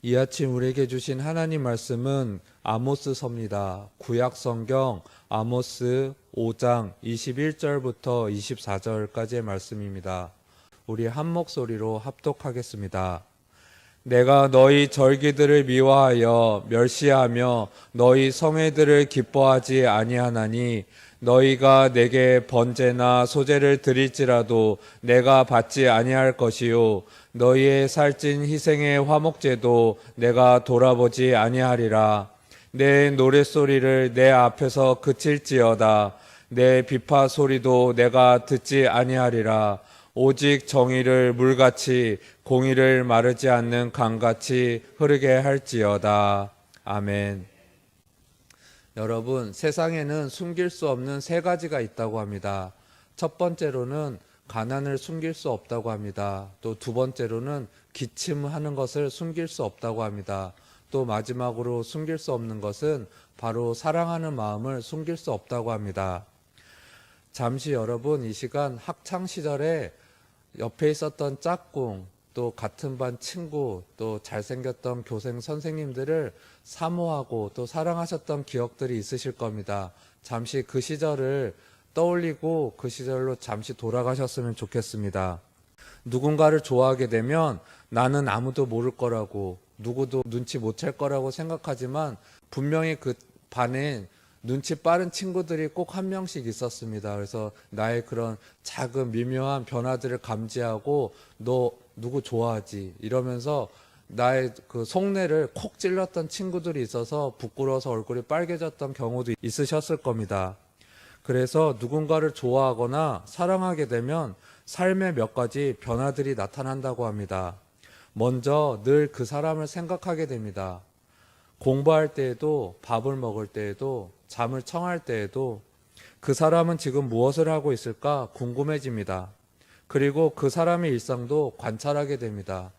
이 아침 우리에게 주신 하나님 말씀은 아모스서입니다. 구약 성경 아모스 5장 21절부터 24절까지의 말씀입니다. 우리 한 목소리로 합독하겠습니다. 내가 너희 절기들을 미워하여 멸시하며 너희 성회들을 기뻐하지 아니하나니 너희가 내게 번제나 소제를 드릴지라도 내가 받지 아니할 것이요 너희의 살찐 희생의 화목제도 내가 돌아보지 아니하리라 내 노랫소리를 내 앞에서 그칠지어다 내 비파 소리도 내가 듣지 아니하리라 오직 정의를 물같이 공의를 마르지 않는 강같이 흐르게 할지어다. 아멘. 여러분, 세상에는 숨길 수 없는 세 가지가 있다고 합니다. 첫 번째로는 가난을 숨길 수 없다고 합니다. 또 두 번째로는 기침하는 것을 숨길 수 없다고 합니다. 또 마지막으로 숨길 수 없는 것은 바로 사랑하는 마음을 숨길 수 없다고 합니다. 잠시 여러분 이 시간 학창 시절에 옆에 있었던 짝꿍, 또 같은 반 친구, 또 잘생겼던 교생 선생님들을 사모하고 또 사랑하셨던 기억들이 있으실 겁니다. 잠시 그 시절을 떠올리고 그 시절로 잠시 돌아가셨으면 좋겠습니다. 누군가를 좋아하게 되면 나는 아무도 모를 거라고 누구도 눈치 못 챌 거라고 생각하지만 분명히 그 반에 눈치 빠른 친구들이 꼭 한 명씩 있었습니다. 그래서 나의 그런 작은 미묘한 변화들을 감지하고 너 누구 좋아하지 이러면서 나의 그 속내를 콕 찔렀던 친구들이 있어서 부끄러워서 얼굴이 빨개졌던 경우도 있으셨을 겁니다. 그래서 누군가를 좋아하거나 사랑하게 되면 삶의 몇 가지 변화들이 나타난다고 합니다. 먼저 늘 그 사람을 생각하게 됩니다. 공부할 때에도 밥을 먹을 때에도 잠을 청할 때에도 그 사람은 지금 무엇을 하고 있을까 궁금해집니다. 그리고 그 사람의 일상도 관찰하게 됩니다.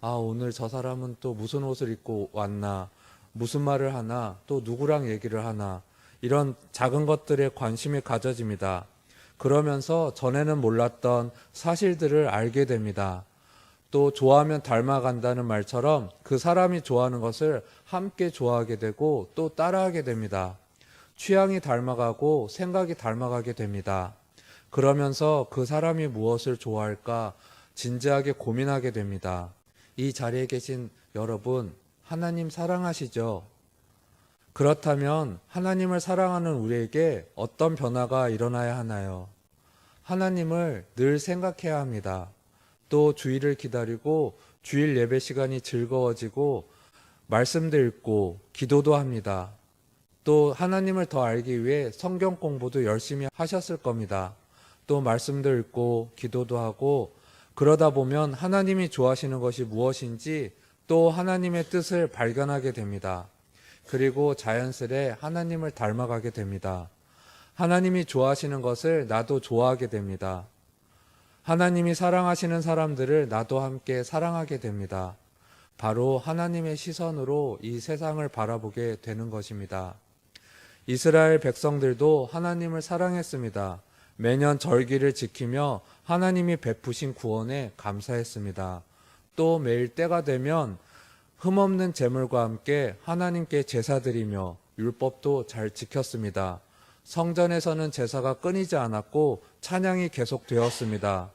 아, 오늘 저 사람은 또 무슨 옷을 입고 왔나? 무슨 말을 하나? 또 누구랑 얘기를 하나? 이런 작은 것들에 관심이 가져집니다. 그러면서 전에는 몰랐던 사실들을 알게 됩니다. 또 좋아하면 닮아간다는 말처럼 그 사람이 좋아하는 것을 함께 좋아하게 되고 또 따라하게 됩니다. 취향이 닮아가고 생각이 닮아가게 됩니다. 그러면서 그 사람이 무엇을 좋아할까 진지하게 고민하게 됩니다. 이 자리에 계신 여러분, 하나님 사랑하시죠? 그렇다면 하나님을 사랑하는 우리에게 어떤 변화가 일어나야 하나요? 하나님을 늘 생각해야 합니다. 또 주일을 기다리고 주일 예배 시간이 즐거워지고 말씀도 읽고 기도도 합니다. 또 하나님을 더 알기 위해 성경 공부도 열심히 하셨을 겁니다. 또 말씀도 읽고 기도도 하고 그러다 보면 하나님이 좋아하시는 것이 무엇인지 또 하나님의 뜻을 발견하게 됩니다. 그리고 자연스레 하나님을 닮아가게 됩니다. 하나님이 좋아하시는 것을 나도 좋아하게 됩니다. 하나님이 사랑하시는 사람들을 나도 함께 사랑하게 됩니다. 바로 하나님의 시선으로 이 세상을 바라보게 되는 것입니다. 이스라엘 백성들도 하나님을 사랑했습니다. 매년 절기를 지키며 하나님이 베푸신 구원에 감사했습니다. 또 매일 때가 되면 흠없는 제물과 함께 하나님께 제사드리며 율법도 잘 지켰습니다. 성전에서는 제사가 끊이지 않았고 찬양이 계속되었습니다.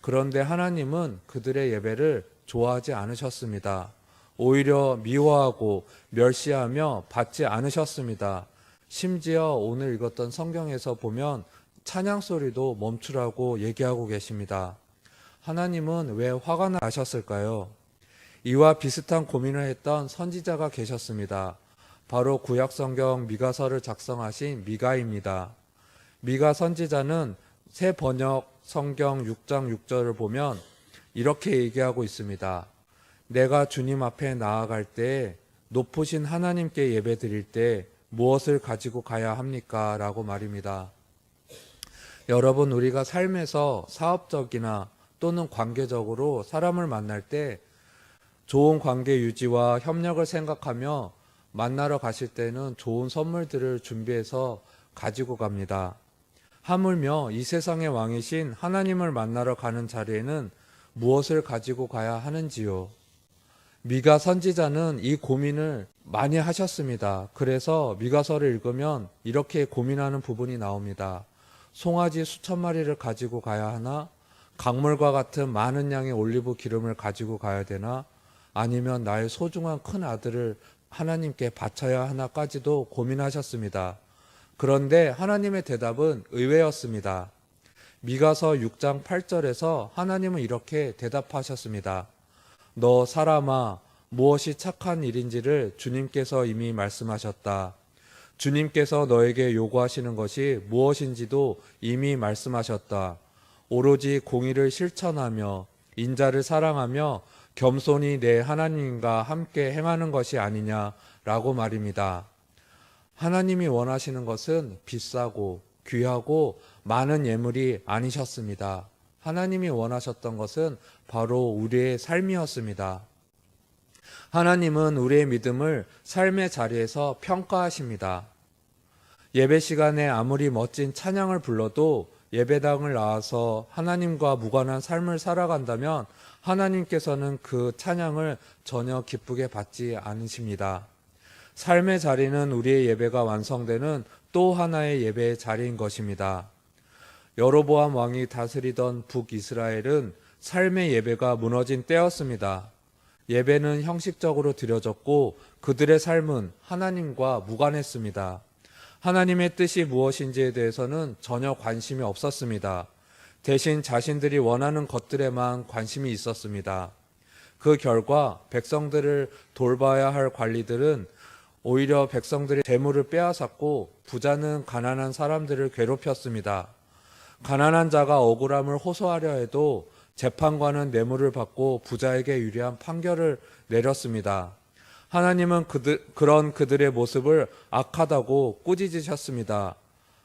그런데 하나님은 그들의 예배를 좋아하지 않으셨습니다. 오히려 미워하고 멸시하며 받지 않으셨습니다. 심지어 오늘 읽었던 성경에서 보면 찬양 소리도 멈추라고 얘기하고 계십니다. 하나님은 왜 화가 나셨을까요? 이와 비슷한 고민을 했던 선지자가 계셨습니다. 바로 구약 성경 미가서를 작성하신 미가입니다. 미가 선지자는 새 번역 성경 6장 6절을 보면 이렇게 얘기하고 있습니다. 내가 주님 앞에 나아갈 때 높으신 하나님께 예배 드릴 때 무엇을 가지고 가야 합니까? 라고 말입니다. 여러분, 우리가 삶에서 사업적이나 또는 관계적으로 사람을 만날 때 좋은 관계 유지와 협력을 생각하며 만나러 가실 때는 좋은 선물들을 준비해서 가지고 갑니다. 하물며 이 세상의 왕이신 하나님을 만나러 가는 자리에는 무엇을 가지고 가야 하는지요? 미가 선지자는 이 고민을 많이 하셨습니다. 그래서 미가서를 읽으면 이렇게 고민하는 부분이 나옵니다. 송아지 수천 마리를 가지고 가야 하나? 강물과 같은 많은 양의 올리브 기름을 가지고 가야 되나? 아니면 나의 소중한 큰 아들을 하나님께 바쳐야 하나까지도 고민하셨습니다. 그런데 하나님의 대답은 의외였습니다. 미가서 6장 8절에서 하나님은 이렇게 대답하셨습니다. 너 사람아 무엇이 착한 일인지를 주님께서 이미 말씀하셨다. 주님께서 너에게 요구하시는 것이 무엇인지도 이미 말씀하셨다. 오로지 공의를 실천하며 인자를 사랑하며 겸손히 내 하나님과 함께 행하는 것이 아니냐라고 말입니다. 하나님이 원하시는 것은 비싸고 귀하고 많은 예물이 아니셨습니다. 하나님이 원하셨던 것은 바로 우리의 삶이었습니다. 하나님은 우리의 믿음을 삶의 자리에서 평가하십니다. 예배 시간에 아무리 멋진 찬양을 불러도 예배당을 나와서 하나님과 무관한 삶을 살아간다면 하나님께서는 그 찬양을 전혀 기쁘게 받지 않으십니다. 삶의 자리는 우리의 예배가 완성되는 또 하나의 예배의 자리인 것입니다. 여로보암 왕이 다스리던 북이스라엘은 삶의 예배가 무너진 때였습니다. 예배는 형식적으로 드려졌고 그들의 삶은 하나님과 무관했습니다. 하나님의 뜻이 무엇인지에 대해서는 전혀 관심이 없었습니다. 대신 자신들이 원하는 것들에만 관심이 있었습니다. 그 결과 백성들을 돌봐야 할 관리들은 오히려 백성들의 재물을 빼앗았고 부자는 가난한 사람들을 괴롭혔습니다. 가난한 자가 억울함을 호소하려 해도 재판관은 뇌물을 받고 부자에게 유리한 판결을 내렸습니다. 하나님은 그들, 그런 그들의 모습을 악하다고 꾸짖으셨습니다.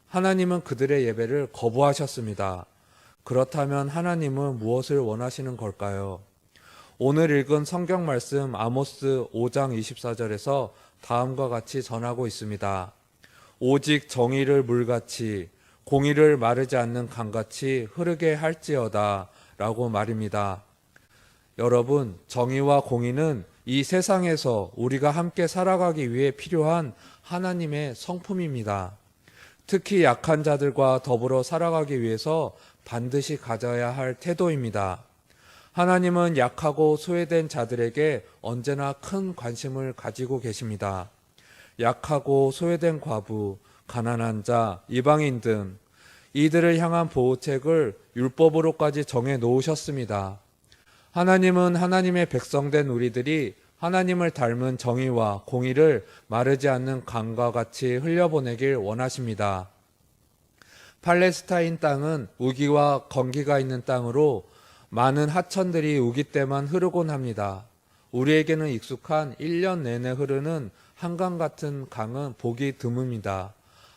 하나님은 그들의 예배를 거부하셨습니다. 그렇다면 하나님은 무엇을 원하시는 걸까요? 오늘 읽은 성경 말씀 아모스 5장 24절에서 다음과 같이 전하고 있습니다. 오직 정의를 물같이 공의를 마르지 않는 강같이 흐르게 할지어다 라고 말입니다. 여러분, 정의와 공의는 이 세상에서 우리가 함께 살아가기 위해 필요한 하나님의 성품입니다. 특히 약한 자들과 더불어 살아가기 위해서 반드시 가져야 할 태도입니다. 하나님은 약하고 소외된 자들에게 언제나 큰 관심을 가지고 계십니다. 약하고 소외된 과부, 가난한 자, 이방인 등 이들을 향한 보호책을 율법으로까지 정해 놓으셨습니다. 하나님은 하나님의 백성된 우리들이 하나님을 닮은 정의와 공의를 마르지 않는 강과 같이 흘려보내길 원하십니다. 팔레스타인 땅은 우기와 건기가 있는 땅으로 많은 하천들이 우기 때만 흐르곤 합니다. 우리에게는 익숙한 1년 내내 흐르는 한강 같은 강은 보기 드뭅니다.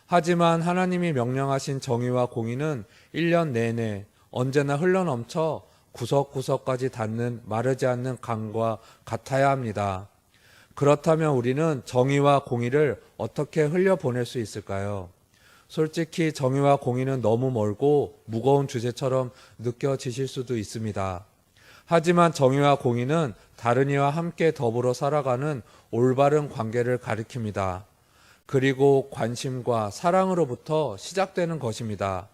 하지만 하나님이 명령하신 정의와 공의는 1년 내내 언제나 흘러넘쳐 구석구석까지 닿는 마르지 않는 강과 같아야 합니다. 그렇다면 우리는 정의와 공의를 어떻게 흘려보낼 수 있을까요? 솔직히 정의와 공의는 너무 멀고 무거운 주제처럼 느껴지실 수도 있습니다. 하지만 정의와 공의는 다른 이와 함께 더불어 살아가는 올바른 관계를 가리킵니다. 그리고 관심과 사랑으로부터 시작되는 것입니다.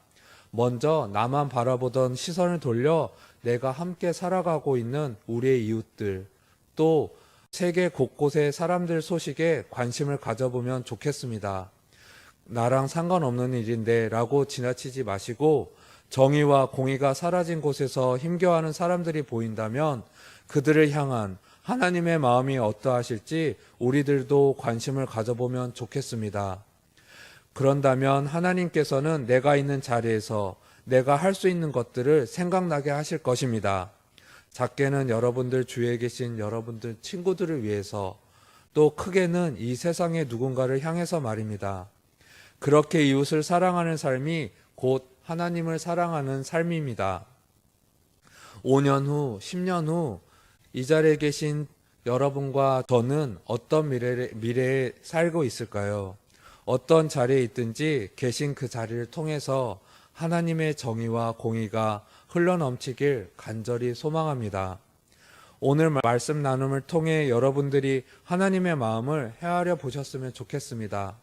먼저 나만 바라보던 시선을 돌려 내가 함께 살아가고 있는 우리의 이웃들, 또 세계 곳곳의 사람들 소식에 관심을 가져보면 좋겠습니다. 나랑 상관없는 일인데 라고 지나치지 마시고 정의와 공의가 사라진 곳에서 힘겨워하는 사람들이 보인다면 그들을 향한 하나님의 마음이 어떠하실지 우리들도 관심을 가져보면 좋겠습니다. 그런다면 하나님께서는 내가 있는 자리에서 내가 할 수 있는 것들을 생각나게 하실 것입니다. 작게는 여러분들 주위에 계신 여러분들 친구들을 위해서 또 크게는 이 세상의 누군가를 향해서 말입니다. 그렇게 이웃을 사랑하는 삶이 곧 하나님을 사랑하는 삶입니다. 5년 후, 10년 후 이 자리에 계신 여러분과 저는 어떤 미래에, 미래에 살고 있을까요? 어떤 자리에 있든지 계신 그 자리를 통해서 하나님의 정의와 공의가 흘러넘치길 간절히 소망합니다. 오늘 말씀 나눔을 통해 여러분들이 하나님의 마음을 헤아려 보셨으면 좋겠습니다.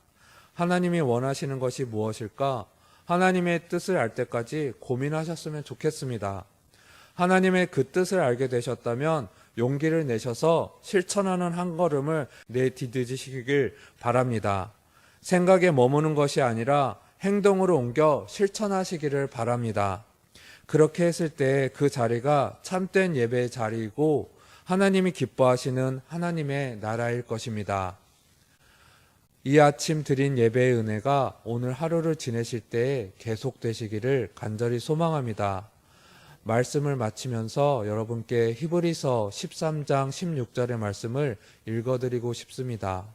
하나님이 원하시는 것이 무엇일까? 하나님의 뜻을 알 때까지 고민하셨으면 좋겠습니다. 하나님의 그 뜻을 알게 되셨다면 용기를 내셔서 실천하는 한 걸음을 내디디시길 바랍니다. 생각에 머무는 것이 아니라 행동으로 옮겨 실천하시기를 바랍니다. 그렇게 했을 때 그 자리가 참된 예배의 자리이고 하나님이 기뻐하시는 하나님의 나라일 것입니다. 이 아침 드린 예배의 은혜가 오늘 하루를 지내실 때 계속되시기를 간절히 소망합니다. 말씀을 마치면서 여러분께 히브리서 13장 16절의 말씀을 읽어드리고 싶습니다.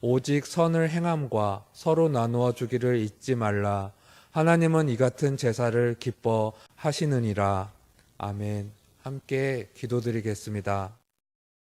오직 선을 행함과 서로 나누어 주기를 잊지 말라. 하나님은 이 같은 제사를 기뻐하시느니라. 아멘. 함께 기도드리겠습니다.